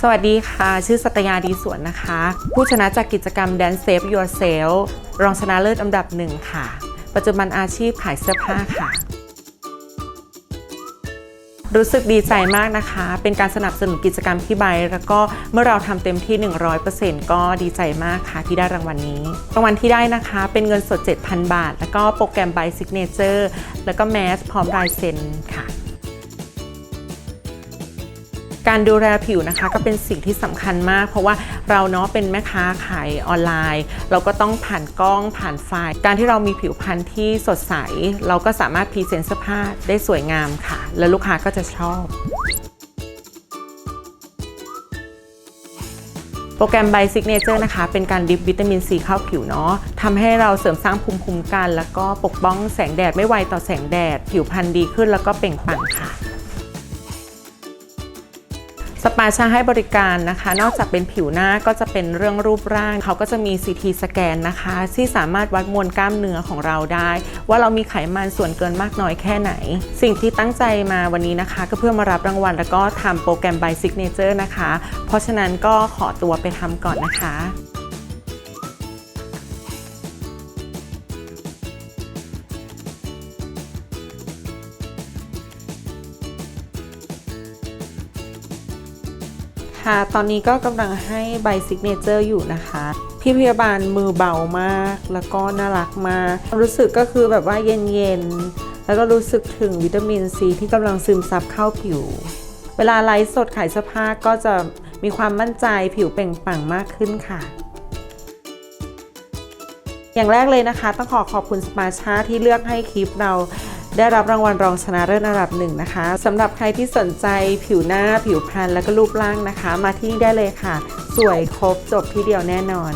สวัสดีค่ะ ชื่อสัตยาดีสวนนะคะ ผู้ชนะจากกิจกรรม Dance Save Yourself รองชนะเลิศอันดับหนึ่งค่ะ ปัจจุบันอาชีพขายเสื้อผ้าค่ะ รู้สึกดีใจมากนะคะ เป็นการสนับสนุนกิจกรรมที่ไบแล้วก็เมื่อเราทำเต็มที่ 100%ก็ดีใจมากค่ะที่ได้รางวัลนี้ รางวัลที่ได้นะคะ เป็นเงินสด 7,000 บาท แล้วก็โปรแกรมไบซิกเนเจอร์แล้วก็แมสพร้อมลายเซ็นค่ะ การดูแลผิวนะคะก็เป็นสิ่งที่สำคัญมาก เพราะว่าเราเนาะเป็นแม่ค้าขายออนไลน์ เราก็ต้องผ่านกล้องผ่านไฟล์การที่เรามีผิวพรรณที่สดใส เราก็สามารถพรีเซนต์เสื้อผ้าได้สวยงามค่ะ และลูกค้าก็จะชอบโปรแกรม By Signature นะคะ เป็นการดิฟวิตามินซีเข้าผิวเนาะทำให้เราเสริมสร้างภูมิคุ้มกัน แล้วก็ปกป้องแสงแดดไม่ไวต่อแสงแดด ผิวพรรณดีขึ้นแล้วก็เปล่งปลั่งค่ะ สปาชาให้บริการนะคะ นอกจากเป็นผิวหน้าก็จะเป็นเรื่องรูปร่าง เขาก็จะมี CT สแกนนะคะ ที่สามารถวัดมวลกล้ามเนื้อของเราได้ ว่าเรามีไขมันส่วนเกินมากน้อยแค่ไหน สิ่งที่ตั้งใจมาวันนี้นะคะ ก็เพื่อมารับรางวัลแล้วก็ทำโปรแกรม By Signature นะคะ เพราะฉะนั้นก็ขอตัวไปทำก่อนนะคะ ค่ะ ตอนนี้ก็กำลังให้ใบซิกเนเจอร์อยู่นะคะ พี่พยาบาลมือเบามาก แล้วก็น่ารักมาก รู้สึกก็คือแบบว่าเย็นๆ แล้วก็รู้สึกถึงวิตามินซีที่กำลังซึมซับเข้าผิว เวลาไลฟ์สดขายเสื้อผ้าก็จะมีความมั่นใจผิวเปล่งปลั่งมากขึ้นค่ะ อย่างแรกเลยนะคะ ต้องขอขอบคุณสปาชาที่เลือกให้คลิปเราได้รับรางวัลรองชนะเลิศอันดับหนึ่งนะคะสำหรับใครที่สนใจผิวหน้าผิวพรรณและก็รูปร่างนะคะ มาที่นี่ได้เลยค่ะ สวยครบจบที่เดียวแน่นอน